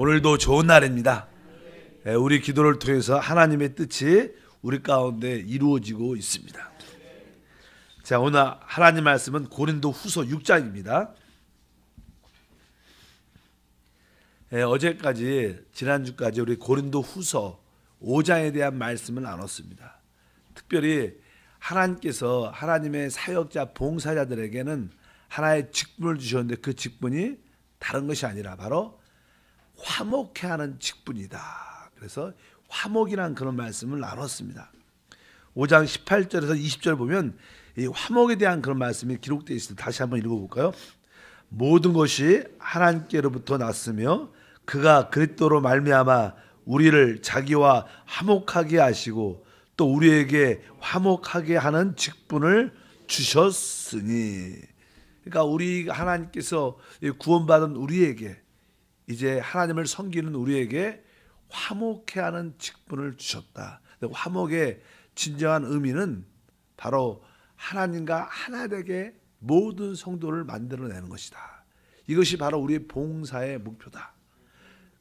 오늘도 좋은 날입니다. 예, 우리 기도를 통해서 하나님의 뜻이 우리 가운데 이루어지고 있습니다. 자, 오늘 하나님 말씀은 고린도 후서 6장입니다. 예, 어제까지, 지난주까지 우리 고린도 후서 5장에 대한 말씀을 나눴습니다. 특별히 하나님께서 하나님의 사역자, 봉사자들에게는 하나의 직분을 주셨는데 그 직분이 다른 것이 아니라 바로 화목해 하는 직분이다. 그래서 화목이란 그런 말씀을 나눴습니다. 5장 18절에서 20절 보면 이 화목에 대한 그런 말씀이 기록되어 있습니다. 다시 한번 읽어볼까요? 모든 것이 하나님께로부터 났으며 그가 그리스도로 말미암아 우리를 자기와 화목하게 하시고 또 우리에게 화목하게 하는 직분을 주셨으니 그러니까 우리 하나님께서 구원받은 우리에게 이제 하나님을 섬기는 우리에게 화목해 하는 직분을 주셨다. 화목의 진정한 의미는 바로 하나님과 하나 되게 모든 성도를 만들어내는 것이다. 이것이 바로 우리의 봉사의 목표다.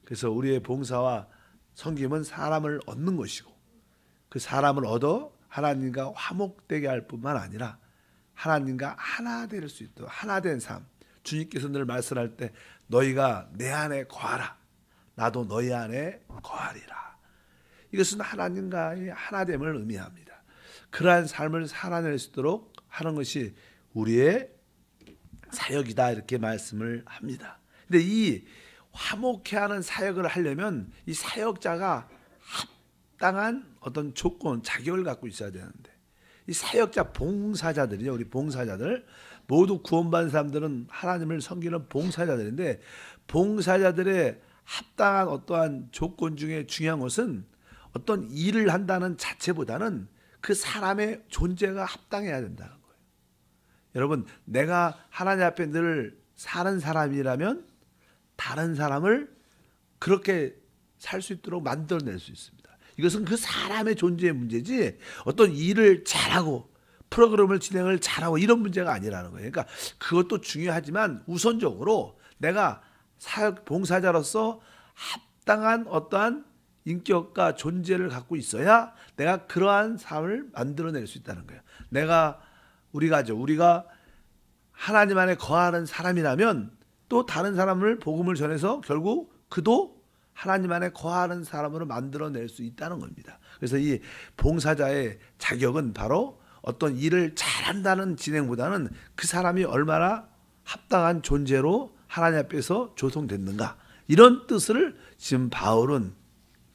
그래서 우리의 봉사와 섬김은 사람을 얻는 것이고 그 사람을 얻어 하나님과 화목되게 할 뿐만 아니라 하나님과 하나 될 수 있도록 하나 된 삶. 주님께서 늘 말씀할 때 너희가 내 안에 거하라. 나도 너희 안에 거하리라. 이것은 하나님과의 하나됨을 의미합니다. 그러한 삶을 살아낼 수 있도록 하는 것이 우리의 사역이다 이렇게 말씀을 합니다. 근데 이 화목해 하는 사역을 하려면 이 사역자가 합당한 어떤 조건, 자격을 갖고 있어야 되는데 이 사역자 봉사자들이요. 우리 봉사자들 모두 구원받은 사람들은 하나님을 섬기는 봉사자들인데 봉사자들의 합당한 어떠한 조건 중에 중요한 것은 어떤 일을 한다는 자체보다는 그 사람의 존재가 합당해야 된다는 거예요. 여러분, 내가 하나님 앞에 늘 사는 사람이라면 다른 사람을 그렇게 살 수 있도록 만들어낼 수 있습니다. 이것은 그 사람의 존재의 문제지 어떤 일을 잘하고 프로그램을 진행을 잘하고 이런 문제가 아니라는 거예요. 그러니까 그것도 중요하지만 우선적으로 내가 사역 봉사자로서 합당한 어떠한 인격과 존재를 갖고 있어야 내가 그러한 삶을 만들어낼 수 있다는 거예요. 내가 우리가죠. 우리가 하나님 안에 거하는 사람이라면 또 다른 사람을 복음을 전해서 결국 그도 하나님 안에 거하는 사람으로 만들어낼 수 있다는 겁니다. 그래서 이 봉사자의 자격은 바로 어떤 일을 잘한다는 진행보다는 그 사람이 얼마나 합당한 존재로 하나님 앞에서 조성됐는가 이런 뜻을 지금 바울은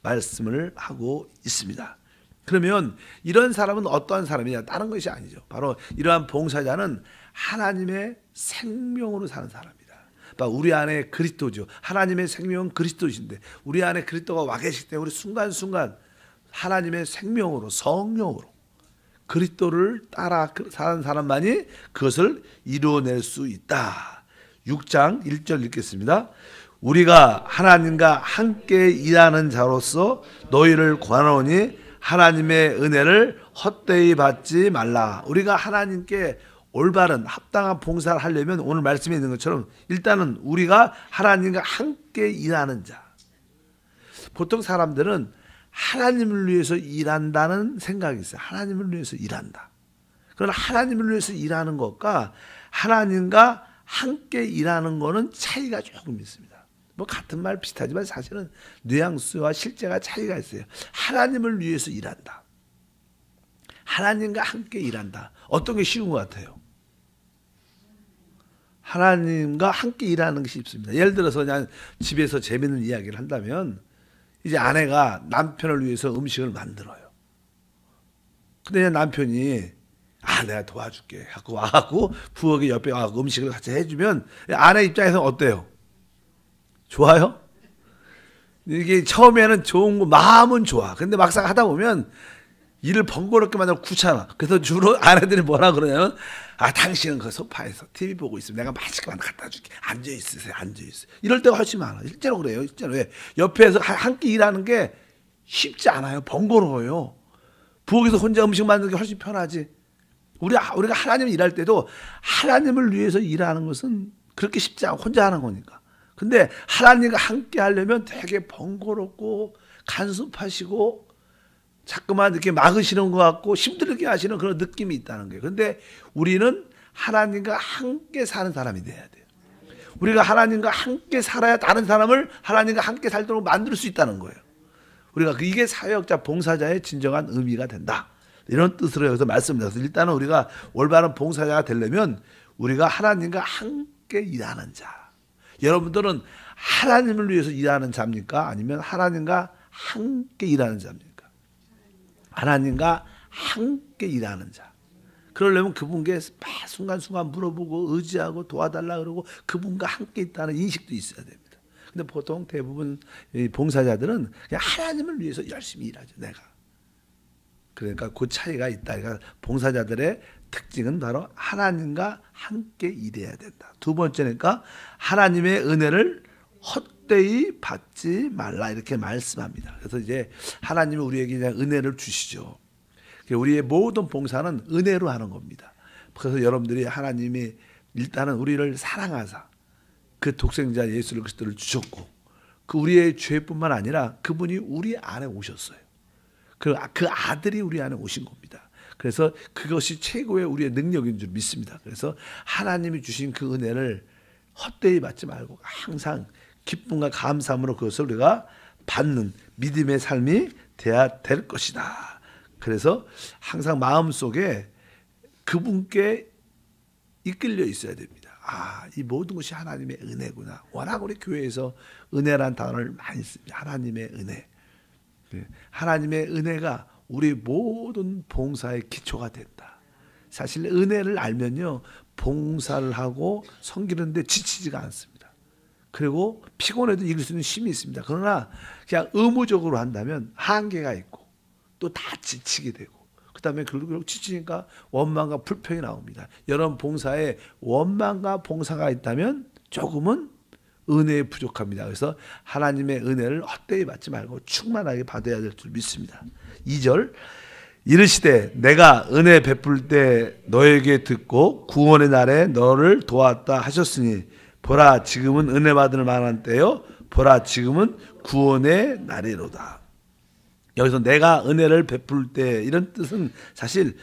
말씀을 하고 있습니다. 그러면 이런 사람은 어떠한 사람이냐? 다른 것이 아니죠. 바로 이러한 봉사자는 하나님의 생명으로 사는 사람이다. 우리 안에 그리스도죠. 하나님의 생명은 그리스도신데 우리 안에 그리스도가 와 계시기 때문에 우리 순간순간 하나님의 생명으로 성령으로 그리스도를 따라 그 사는 사람만이 그것을 이루어낼 수 있다. 6장 1절 읽겠습니다. 우리가 하나님과 함께 일하는 자로서 너희를 권하노니 하나님의 은혜를 헛되이 받지 말라. 우리가 하나님께 올바른 합당한 봉사를 하려면 오늘 말씀에 있는 것처럼 일단은 우리가 하나님과 함께 일하는 자. 보통 사람들은 하나님을 위해서 일한다는 생각이 있어요. 하나님을 위해서 일한다. 그러나 하나님을 위해서 일하는 것과 하나님과 함께 일하는 것은 차이가 조금 있습니다. 뭐 같은 말 비슷하지만 사실은 뉘앙스와 실제가 차이가 있어요. 하나님을 위해서 일한다. 하나님과 함께 일한다. 어떤 게 쉬운 것 같아요? 하나님과 함께 일하는 것이 쉽습니다. 예를 들어서 그냥 집에서 재밌는 이야기를 한다면 이제 아내가 남편을 위해서 음식을 만들어요. 근데 남편이 아 내가 도와줄게 하고 와갖고 부엌에 옆에 와 음식을 같이 해주면 아내 입장에서 어때요? 좋아요? 이게 처음에는 좋은 거 마음은 좋아. 근데 막상 하다 보면 일을 번거롭게 만들고 귀찮아. 그래서 주로 아내들이 뭐라 그러냐면, 아, 당신은 그 소파에서 TV 보고 있으면 내가 맛있게 만 갖다 줄게. 앉아 있으세요, 앉아있어요. 이럴 때가 훨씬 많아. 실제로 그래요, 실제로. 왜? 옆에서 한 끼 일하는 게 쉽지 않아요. 번거로워요. 부엌에서 혼자 음식 만드는 게 훨씬 편하지. 우리, 우리가 하나님 일할 때도 하나님을 위해서 일하는 것은 그렇게 쉽지 않고 혼자 하는 거니까. 근데 하나님과 함께 하려면 되게 번거롭고 간섭하시고 자꾸만 이렇게 막으시는 것 같고 힘들게 하시는 그런 느낌이 있다는 거예요. 근데 우리는 하나님과 함께 사는 사람이 돼야 돼요. 우리가 하나님과 함께 살아야 다른 사람을 하나님과 함께 살도록 만들 수 있다는 거예요. 우리가 그 이게 사역자 봉사자의 진정한 의미가 된다. 이런 뜻으로 여기서 말씀드렸서 일단은 우리가 올바른 봉사자가 되려면 우리가 하나님과 함께 일하는 자. 여러분들은 하나님을 위해서 일하는 자입니까? 아니면 하나님과 함께 일하는 자입니까? 하나님과 함께 일하는 자. 그러려면 그분께 순간순간 물어보고 의지하고 도와달라 그러고 그분과 함께 있다는 인식도 있어야 됩니다. 근데 보통 대부분 봉사자들은 그냥 하나님을 위해서 열심히 일하죠. 내가. 그러니까 그 차이가 있다. 그러니까 봉사자들의 특징은 바로 하나님과 함께 일해야 된다. 두 번째니까 하나님의 은혜를 헛 되이 받지 말라 이렇게 말씀합니다. 그래서 이제 하나님이 우리에게 그냥 은혜를 주시죠. 우리의 모든 봉사는 은혜로 하는 겁니다. 그래서 여러분들이 하나님이 일단은 우리를 사랑하사 그 독생자 예수 그리스도를 주셨고 그 우리의 죄뿐만 아니라 그분이 우리 안에 오셨어요. 그, 그 아들이 우리 안에 오신 겁니다. 그래서 그것이 최고의 우리의 능력인 줄 믿습니다. 그래서 하나님이 주신 그 은혜를 헛되이 받지 말고 항상 기쁨과 감사함으로 그것을 우리가 받는 믿음의 삶이 돼야 될 것이다. 그래서 항상 마음속에 그분께 이끌려 있어야 됩니다. 아, 이 모든 것이 하나님의 은혜구나. 워낙 우리 교회에서 은혜란 단어를 많이 씁니다. 하나님의 은혜. 네. 하나님의 은혜가 우리 모든 봉사의 기초가 된다. 사실 은혜를 알면요. 봉사를 하고 섬기는데 지치지가 않습니다. 그리고 피곤해도 이길 수 있는 힘이 있습니다. 그러나 그냥 의무적으로 한다면 한계가 있고 또 다 지치게 되고 그다음에 결국 지치니까 원망과 불평이 나옵니다. 여러분 봉사에 원망과 봉사가 있다면 조금은 은혜에 부족합니다. 그래서 하나님의 은혜를 헛되이 받지 말고 충만하게 받아야 될 줄 믿습니다. 2절 이르시되 내가 은혜 베풀 때 너에게 듣고 구원의 날에 너를 도왔다 하셨으니 보라 지금은 은혜 받을 만한 때요 보라 지금은 구원의 날이로다. 여기서 내가 은혜를 베풀 때 이런 뜻은 사실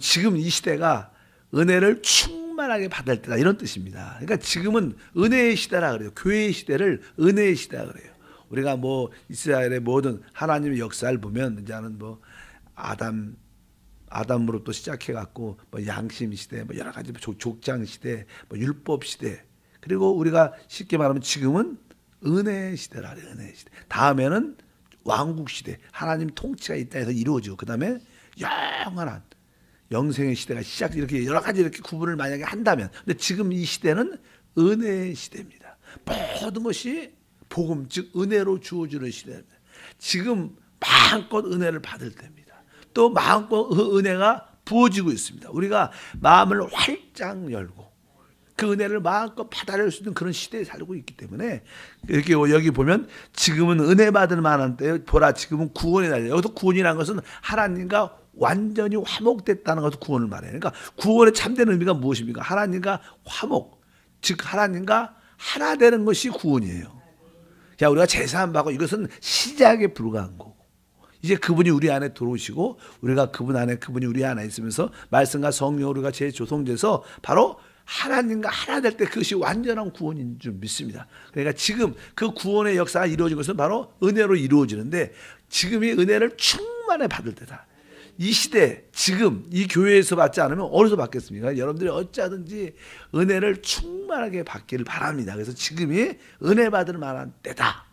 지금 이 시대가 은혜를 충만하게 받을 때다 이런 뜻입니다. 그러니까 지금은 은혜의 시대라 그래요. 교회의 시대를 은혜의 시대라 그래요. 우리가 뭐 이스라엘의 모든 하나님의 역사를 보면 이제는 뭐 아담 아담으로부터 시작해 갖고 뭐 양심 시대, 뭐 여러 가지 족, 장 시대, 뭐 율법 시대. 그리고 우리가 쉽게 말하면 지금은 은혜 시대라 그래요. 은혜 시대. 다음에는 왕국 시대, 하나님 통치가 있다 해서 이루어지고 그다음에 영원한 영생의 시대가 시작 이렇게 여러 가지 이렇게 구분을 만약에 한다면 근데 지금 이 시대는 은혜의 시대입니다. 모든 것이 복음 즉 은혜로 주어지는 시대입니다. 지금 마음껏 은혜를 받을 때입니다. 또 마음껏 그 은혜가 부어지고 있습니다. 우리가 마음을 활짝 열고 그 은혜를 마음껏 받아낼 수 있는 그런 시대에 살고 있기 때문에 이렇게 여기 보면 지금은 은혜 받을 만한 때 보라 지금은 구원의 날이에요. 여기서 구원이라는 것은 하나님과 완전히 화목됐다는 것을 구원을 말해요. 그러니까 구원의 참된 의미가 무엇입니까? 하나님과 화목, 즉 하나님과 하나 되는 것이 구원이에요. 자, 우리가 제사한 바고 이것은 시작에 불과한 거고. 이제 그분이 우리 안에 들어오시고 우리가 그분 안에 그분이 우리 안에 있으면서 말씀과 성령 우리가 재조성돼서 바로 하나님과 하나 될 때 그것이 완전한 구원인 줄 믿습니다. 그러니까 지금 그 구원의 역사가 이루어진 것은 바로 은혜로 이루어지는데 지금이 은혜를 충만히 받을 때다. 이 시대 지금 이 교회에서 받지 않으면 어디서 받겠습니까? 여러분들이 어찌하든지 은혜를 충만하게 받기를 바랍니다. 그래서 지금이 은혜 받을 만한 때다.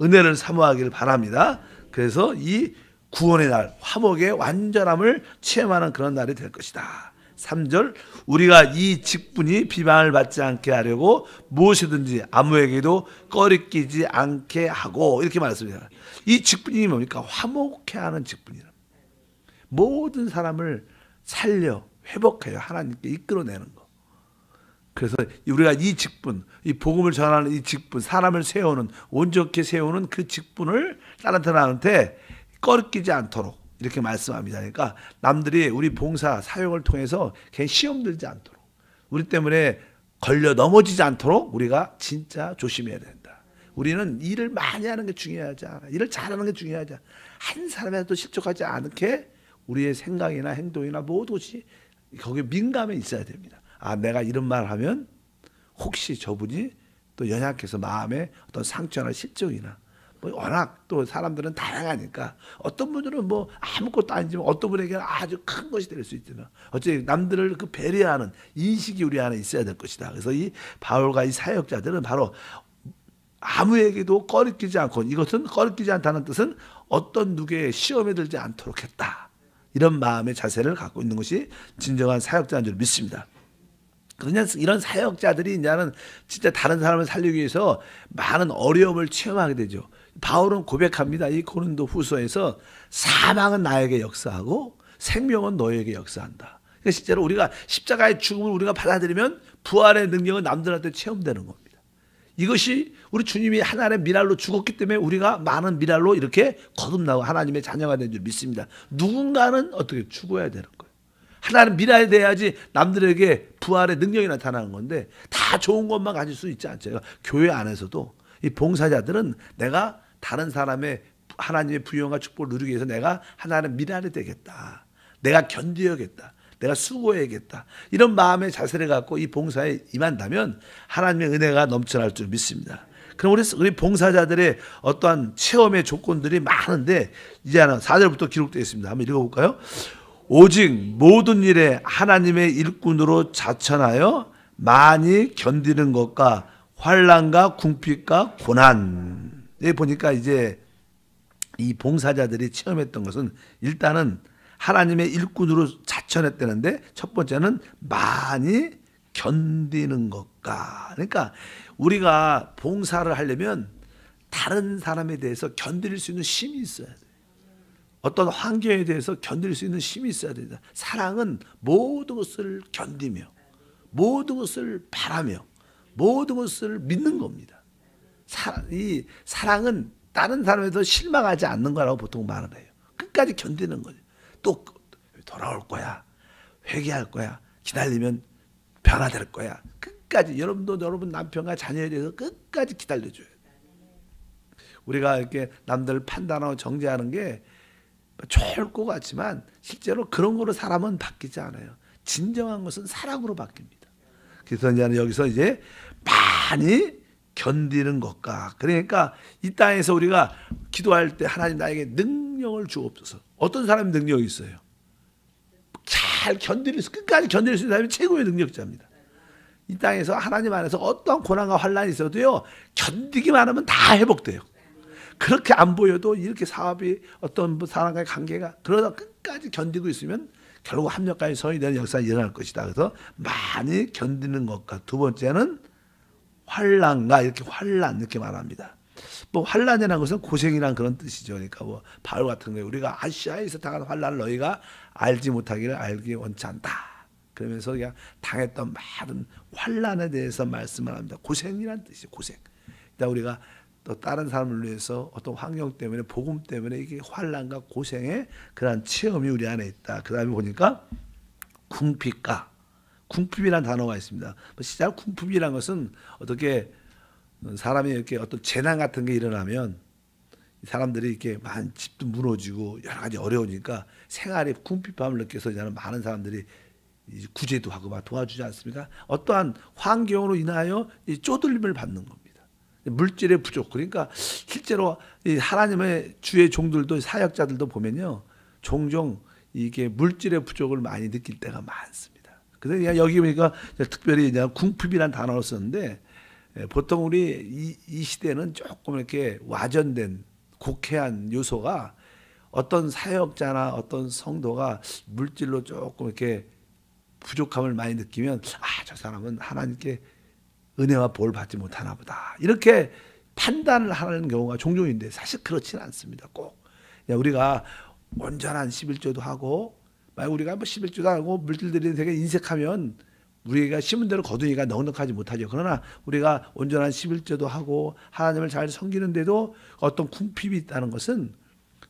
은혜를 사모하기를 바랍니다. 그래서 이 구원의 날, 화목의 완전함을 체험하는 그런 날이 될 것이다. 3절 우리가 이 직분이 비방을 받지 않게 하려고 무엇이든지 아무에게도 꺼리끼지 않게 하고 이렇게 말했습니다. 이 직분이 뭡니까? 화목해 하는 직분이라. 모든 사람을 살려 회복해요. 하나님께 이끌어내는 거. 그래서 우리가 이 직분, 이 복음을 전하는 이 직분, 사람을 세우는 온전케 세우는 그 직분을 다른 사람한테 꺼리끼지 않도록 이렇게 말씀합니다. 그러니까 남들이 우리 봉사 사역을 통해서 괜히 시험 들지 않도록 우리 때문에 걸려 넘어지지 않도록 우리가 진짜 조심해야 된다. 우리는 일을 많이 하는 게 중요하지 않아. 일을 잘하는 게 중요하지 않아. 한 사람이라도 실족하지 않게 우리의 생각이나 행동이나 모든 것이 거기에 민감해 있어야 됩니다. 아, 내가 이런 말을 하면 혹시 저분이 또 연약해서 마음에 어떤 상처나 실종이나 뭐 워낙 또 사람들은 다양하니까 어떤 분들은 뭐 아무것도 아니지만 어떤 분에게는 아주 큰 것이 될 수 있지만 어째 남들을 그 배려하는 인식이 우리 안에 있어야 될 것이다. 그래서 이 바울과 이 사역자들은 바로 아무에게도 꺼리끼지 않고 이것은 꺼리끼지 않다는 뜻은 어떤 누구의 시험에 들지 않도록 했다. 이런 마음의 자세를 갖고 있는 것이 진정한 사역자인 줄 믿습니다. 그냥 이런 사역자들이 이제는 진짜 다른 사람을 살리기 위해서 많은 어려움을 체험하게 되죠. 바울은 고백합니다. 이 고린도 후서에서 사망은 나에게 역사하고 생명은 너에게 역사한다. 그러니까 실제로 우리가 십자가의 죽음을 우리가 받아들이면 부활의 능력은 남들한테 체험되는 겁니다. 이것이 우리 주님이 하나님의 미랄로 죽었기 때문에 우리가 많은 미랄로 이렇게 거듭나고 하나님의 자녀가 된 줄 믿습니다. 누군가는 어떻게 죽어야 되는 거예요. 하나님 미랄이 돼야지 남들에게 부활의 능력이 나타나는 건데 다 좋은 것만 가질 수 있지 않죠. 교회 안에서도 이 봉사자들은 내가 다른 사람의 하나님의 부영과 축복을 누리기 위해서 내가 하나님 미랄이 되겠다. 내가 견디어야겠다. 내가 수고해야겠다. 이런 마음의 자세를 갖고 이 봉사에 임한다면 하나님의 은혜가 넘쳐날 줄 믿습니다. 그럼 우리, 우리 봉사자들의 어떠한 체험의 조건들이 많은데 이제 하나 4절부터 기록되어 있습니다. 한번 읽어볼까요? 오직 모든 일에 하나님의 일꾼으로 자천하여 많이 견디는 것과 환란과 궁핍과 고난. 에 보니까 이제 이 봉사자들이 체험했던 것은 일단은 하나님의 일꾼으로 자천했다는데 첫 번째는 많이 견디는 것과 그러니까 우리가 봉사를 하려면 다른 사람에 대해서 견딜 수 있는 힘이 있어야 돼. 어떤 환경에 대해서 견딜 수 있는 힘이 있어야 된다. 사랑은 모든 것을 견디며 모든 것을 바라며 모든 것을 믿는 겁니다. 사, 이 사랑은 다른 사람에서 실망하지 않는 거라고 보통 말을 해요. 끝까지 견디는 거죠. 또 돌아올 거야. 회개할 거야. 기다리면 변화될 거야. 끝까지 여러분도 여러분 남편과 자녀에 대해서 끝까지 기다려줘요. 우리가 이렇게 남들 판단하고 정죄하는 게 좋을 것 같지만 실제로 그런 거로 사람은 바뀌지 않아요. 진정한 것은 사랑으로 바뀝니다. 그래서 이제 여기서 이제 많이 견디는 것과 그러니까 이 땅에서 우리가 기도할 때 하나님 나에게 능력을 주옵소서. 어떤 사람이 능력이 있어요? 잘 견딜 수 끝까지 견딜 수 있는 사람이 최고의 능력자입니다. 이 땅에서 하나님 안에서 어떤 고난과 환란이 있어도요 견디기만 하면 다 회복돼요. 그렇게 안 보여도 이렇게 사업이 어떤 뭐 사람과의 관계가 그러다 끝까지 견디고 있으면 결국 합력까지 성이 되는 역사가 일어날 것이다. 그래서 많이 견디는 것과 두 번째는 환란과 이렇게 환란 이렇게 말합니다. 뭐 환란이라는 것은 고생이란 그런 뜻이죠. 그러니까 뭐 바울 같은 거에 우리가 아시아에서 당한 환란을 너희가 알지 못하기를 알기 원치 않다. 그러면서 그냥 당했던 많은 환란에 대해서 말씀을 합니다. 고생이란 뜻이죠. 고생. 일단 우리가 또 다른 사람을 위해서 어떤 환경 때문에 복음 때문에 이게 환란과 고생의 그러한 체험이 우리 안에 있다. 그다음에 보니까 궁핍과 궁핍이라는 단어가 있습니다. 뭐 시작 궁핍이라는 것은 어떻게 사람이 이렇게 어떤 재난 같은 게 일어나면 사람들이 이렇게 많은 집도 무너지고 여러 가지 어려우니까 생활에 궁핍함을 느껴서 이제는 많은 사람들이 구제도 하고 막 도와주지 않습니까? 어떠한 환경으로 인하여 쪼들림을 받는 겁니다. 물질의 부족. 그러니까 실제로 하나님의 주의 종들도 사역자들도 보면요. 종종 이게 물질의 부족을 많이 느낄 때가 많습니다. 그래서 여기 보니까 특별히 이제 궁핍이라는 단어를 썼는데 보통 우리 이, 이 시대는 조금 이렇게 와전된 곡해한 요소가 어떤 사역자나 어떤 성도가 물질로 조금 이렇게 부족함을 많이 느끼면 아 저 사람은 하나님께 은혜와 볼 받지 못하나 보다. 이렇게 판단을 하는 경우가 종종인데 사실 그렇지는 않습니다. 꼭 우리가 온전한 11조도 하고 만약 우리가 뭐 11조도 하고 물질들이 되게 인색하면 우리가 심은 대로 거두니까 넉넉하지 못하죠. 그러나 우리가 온전한 11조도 하고 하나님을 잘 섬기는데도 어떤 궁핍이 있다는 것은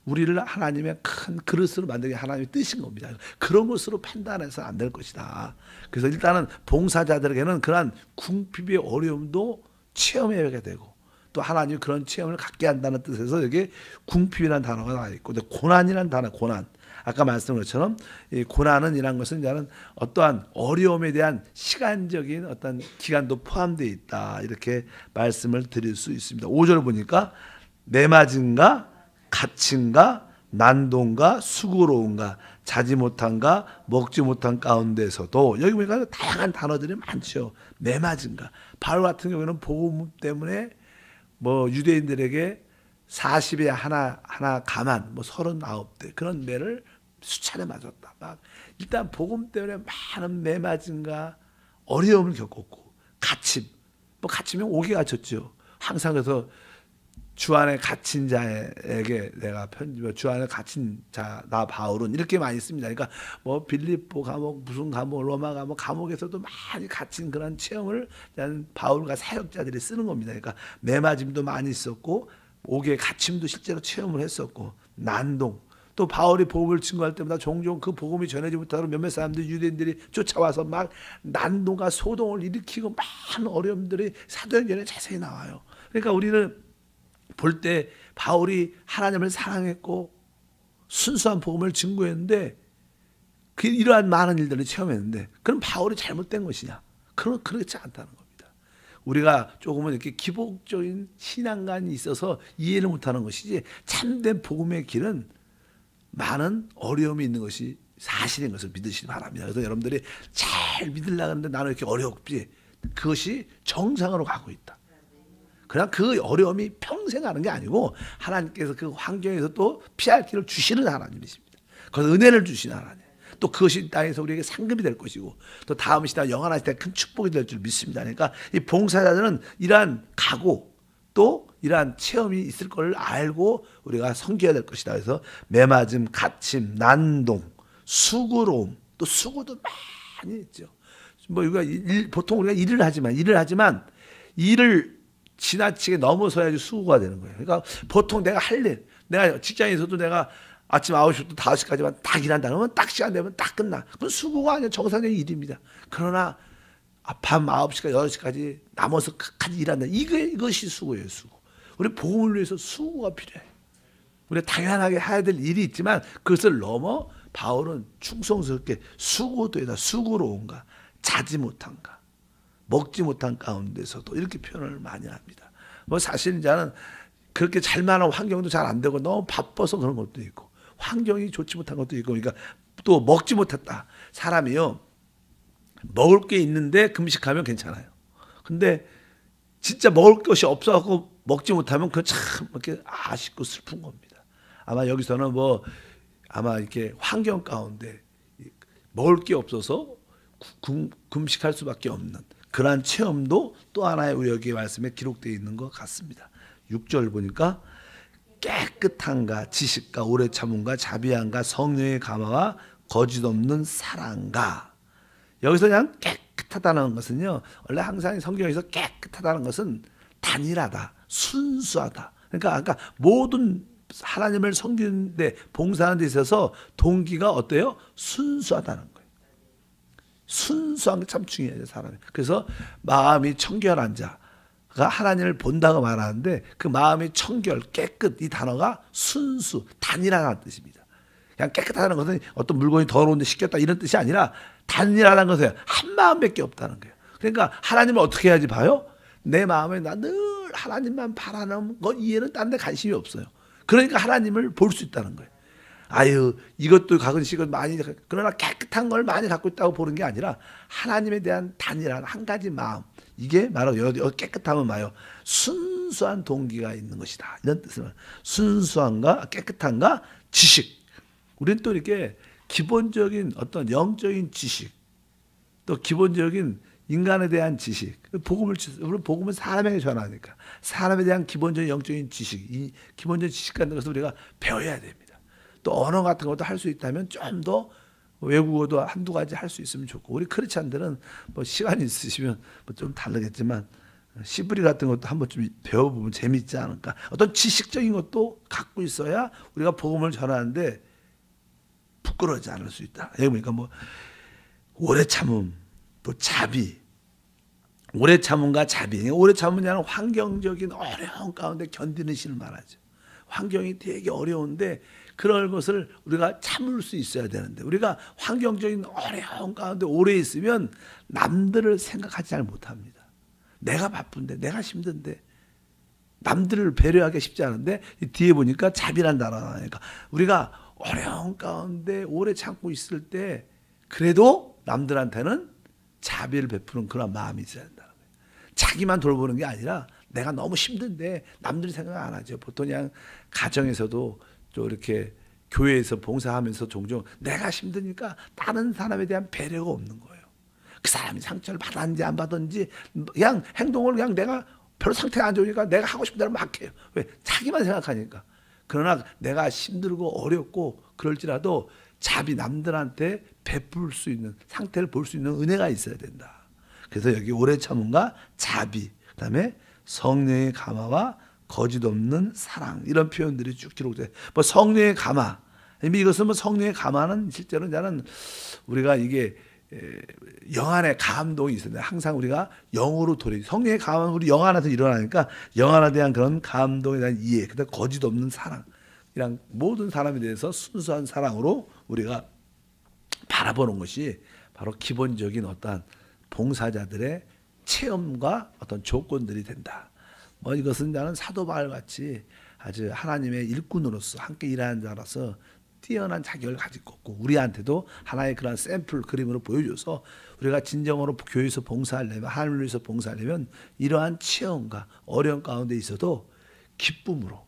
우리를 하나님의 큰 그릇으로 만들게 하나님의 뜻인 겁니다. 그런 것으로 판단해서 안 될 것이다. 그래서 일단은 봉사자들에게는 그러한 궁핍의 어려움도 체험해야 되고 또 하나님이 그런 체험을 갖게 한다는 뜻에서 여기 궁핍이라는 단어가 나와 있고 근데 고난이라는 단어 고난 아까 말씀한 것처럼 이 고난은 이란 것은 이제는 어떠한 어려움에 대한 시간적인 어떤 기간도 포함되어 있다 이렇게 말씀을 드릴 수 있습니다. 5절 보니까 내 맞은가 갇힌가 난동가 수고로운가 자지 못한가 먹지 못한 가운데서도 여기 보니까 다양한 단어들이 많죠. 내맞은가 바울 같은 경우에는 복음 때문에 뭐 유대인들에게 40에 하나 하나 가만 뭐 39대 그런 매를 수차례 맞았다. 막 일단 복음 때문에 많은 매 맞은가 어려움을 겪었고 갇힘 뭐 갇히면 오게 갇혔죠. 항상 그래서 주 안에 갇힌 자에게 내가 편지 뭐주 안에 갇힌 자 나 바울은 이렇게 많이 씁니다. 그러니까 뭐 빌립보 감옥 무슨 감옥 로마 감옥 감옥에서도 많이 갇힌 그런 체험을 바울과 사역자들이 쓰는 겁니다. 그러니까 매맞음도 많이 있었고 옥에 갇힘도 실제로 체험을 했었고 난동 또 바울이 복음을 증거할 때마다 종종 그 복음이 전해지 못하고 몇몇 사람들 유대인들이 쫓아와서 막 난동과 소동을 일으키고 많은 어려움들이 사도행전에 자세히 나와요. 그러니까 우리는 볼 때 바울이 하나님을 사랑했고 순수한 복음을 증거했는데 그 이러한 많은 일들을 체험했는데 그럼 바울이 잘못된 것이냐? 그런 그렇지 않다는 겁니다. 우리가 조금은 이렇게 기복적인 신앙관이 있어서 이해를 못하는 것이지 참된 복음의 길은 많은 어려움이 있는 것이 사실인 것을 믿으시기 바랍니다. 그래서 여러분들이 잘 믿으려고 하는데 나는 이렇게 어렵지 그것이 정상으로 가고 있다. 그냥 그 어려움이 평생 하는 게 아니고 하나님께서 그 환경에서 또 피할 길을 주시는 하나님이십니다. 그래서 은혜를 주시는 하나님. 또 그것이 땅에서 우리에게 상급이 될 것이고 또 다음 시대 영원한 시대 큰 축복이 될 줄 믿습니다. 그러니까 이 봉사자들은 이러한 각오 또 이러한 체험이 있을 걸 알고 우리가 섬겨야 될 것이다. 그래서 매맞음, 갇힘, 난동, 수고로움 또 수고도 많이 있죠. 뭐 우리가 일, 보통 우리가 일을 하지만 일을 하지만 일을 지나치게 넘어서야지 수고가 되는 거예요. 그러니까 보통 내가 할 일, 내가 직장에서도 내가 아침 9시부터 5시까지만 딱 일한다 그러면 딱 시간 되면 딱 끝나. 그건 수고가 아니라 정상적인 일입니다. 그러나 밤 9시까지 8시까지 남아서 끝까지 일한다. 이게, 이것이 수고예요, 수고. 우리 복음을 위해서 수고가 필요해. 우리 당연하게 해야 될 일이 있지만 그것을 넘어 바울은 충성스럽게 수고도에다 수고로운가 자지 못한가 먹지 못한 가운데서도 이렇게 표현을 많이 합니다. 뭐 사실 이제는 그렇게 잘 만한 환경도 잘 안 되고 너무 바빠서 그런 것도 있고 환경이 좋지 못한 것도 있고 그러니까 또 먹지 못했다. 사람이요. 먹을 게 있는데 금식하면 괜찮아요. 근데 진짜 먹을 것이 없어갖고 먹지 못하면 그 참 이렇게 아쉽고 슬픈 겁니다. 아마 여기서는 뭐 아마 이렇게 환경 가운데 먹을 게 없어서 금식할 수밖에 없는 그러한 체험도 또 하나의 우리 여기 말씀에 기록되어 있는 것 같습니다. 6절 보니까 깨끗한가 지식과 오래 참음과 자비한가 성령의 감화와 거짓 없는 사랑가 여기서 그냥 깨끗하다는 것은요 원래 항상 성경에서 깨끗하다는 것은 단일하다 순수하다 그러니까 아까 모든 하나님을 섬기는데 봉사하는 데 있어서 동기가 어때요 순수하다는 거예요. 순수한 게 참 중요해요, 사람이. 그래서 마음이 청결한 자가 하나님을 본다고 말하는데 그 마음이 청결, 깨끗 이 단어가 순수, 단일하다는 뜻입니다. 그냥 깨끗하다는 것은 어떤 물건이 더러운데 씻겼다 이런 뜻이 아니라 단일하다는 것은 한 마음밖에 없다는 거예요. 그러니까 하나님을 어떻게 해야지 봐요? 내 마음에 나 늘 하나님만 바라는 것 이해는 딴 데 관심이 없어요. 그러니까 하나님을 볼 수 있다는 거예요. 아유 이것도 가끔씩은 많이 그러나 깨끗한 걸 많이 갖고 있다고 보는 게 아니라 하나님에 대한 단일한 한 가지 마음. 이게 바로 깨끗함은 뭐요. 순수한 동기가 있는 것이다. 이런 뜻은 순수한가 깨끗한가 지식. 우리는 또 이렇게 기본적인 어떤 영적인 지식 또 기본적인 인간에 대한 지식, 복음을 우리 복음은 사람에게 전하니까. 사람에 대한 기본적인 영적인 지식, 이 기본적인 지식 같은 것을 우리가 배워야 됩니다. 또 언어 같은 것도 할 수 있다면 좀 더 외국어도 한두 가지 할 수 있으면 좋고 우리 크리스찬들은 뭐 시간이 있으시면 뭐 좀 다르겠지만 시브리 같은 것도 한번 좀 배워보면 재밌지 않을까. 어떤 지식적인 것도 갖고 있어야 우리가 복음을 전하는데 부끄러워하지 않을 수 있다. 여기 보니까 뭐 오래 참음, 또 자비, 오래 참음과 자비. 오래 참음이라는 환경적인 어려운 가운데 견디는 신을 말하죠. 환경이 되게 어려운데 그럴 것을 우리가 참을 수 있어야 되는데 우리가 환경적인 어려운 가운데 오래 있으면 남들을 생각하지 잘 못합니다. 내가 바쁜데 내가 힘든데 남들을 배려하기 쉽지 않은데 뒤에 보니까 자비란 나니까 우리가 어려운 가운데 오래 참고 있을 때 그래도 남들한테는 자비를 베푸는 그런 마음이 있어야 된다는 거예요. 자기만 돌보는 게 아니라 내가 너무 힘든데 남들이 생각 안 하죠. 보통 그냥 가정에서도 또 이렇게 교회에서 봉사하면서 종종 내가 힘드니까 다른 사람에 대한 배려가 없는 거예요. 그 사람이 상처를 받았는지 안 받았는지 그냥 행동을 그냥 내가 별로 상태가 안 좋으니까 내가 하고 싶은 대로 막 해요. 왜? 자기만 생각하니까. 그러나 내가 힘들고 어렵고 그럴지라도 자비 남들한테 베풀 수 있는 상태를 볼 수 있는 은혜가 있어야 된다. 그래서 여기 오래 참음과 자비, 그다음에 성령의 감화와 거짓 없는 사랑 이런 표현들이 쭉 기록돼. 뭐 성령의 감화. 이것은 뭐 성령의 감화는 실제로 나는 우리가 이게 영안의 감동이 있습니다. 항상 우리가 영으로 돌이 성령의 감은 우리 영 안에서 일어나니까 영 안에 대한 그런 감동에 대한 이해, 그다음 거짓 없는 사랑, 이랑 모든 사람에 대해서 순수한 사랑으로 우리가 바라보는 것이 바로 기본적인 어떠한 봉사자들의 체험과 어떤 조건들이 된다. 뭐 이것은 나는 사도 바울 같이 아주 하나님의 일꾼으로서 함께 일하는 자라서 뛰어난 자격을 가지고 있고 우리한테도 하나의 그런 샘플 그림으로 보여줘서 우리가 진정으로 교회에서 봉사하려면 하나님을 위해서 봉사하려면 이러한 체험과 어려운 가운데 있어도 기쁨으로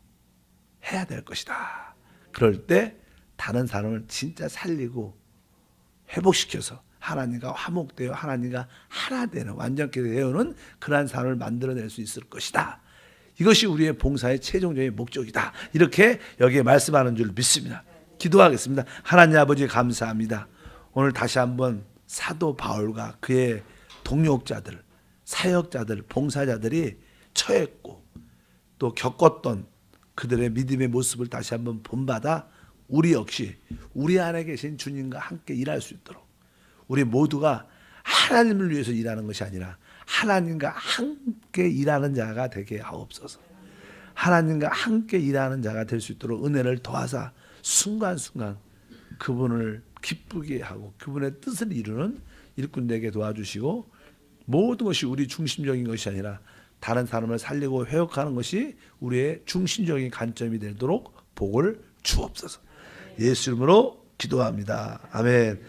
해야 될 것이다. 그럴 때 다른 사람을 진짜 살리고 회복시켜서 하나님과 화목되어 하나님과 하나 되는 완전케 되어는 그러한 사람을 만들어낼 수 있을 것이다. 이것이 우리의 봉사의 최종적인 목적이다. 이렇게 여기에 말씀하는 줄 믿습니다. 기도하겠습니다. 하나님 아버지 감사합니다. 오늘 다시 한번 사도 바울과 그의 동역자들, 사역자들, 봉사자들이 처했고 또 겪었던 그들의 믿음의 모습을 다시 한번 본받아 우리 역시 우리 안에 계신 주님과 함께 일할 수 있도록 우리 모두가 하나님을 위해서 일하는 것이 아니라 하나님과 함께 일하는 자가 되게 하옵소서. 하나님과 함께 일하는 자가 될 수 있도록 은혜를 더하사 순간순간 그분을 기쁘게 하고 그분의 뜻을 이루는 일꾼되게 도와주시고 모든 것이 우리 중심적인 것이 아니라 다른 사람을 살리고 회복하는 것이 우리의 중심적인 관점이 되도록 복을 주옵소서. 예수 이름으로 기도합니다. 아멘.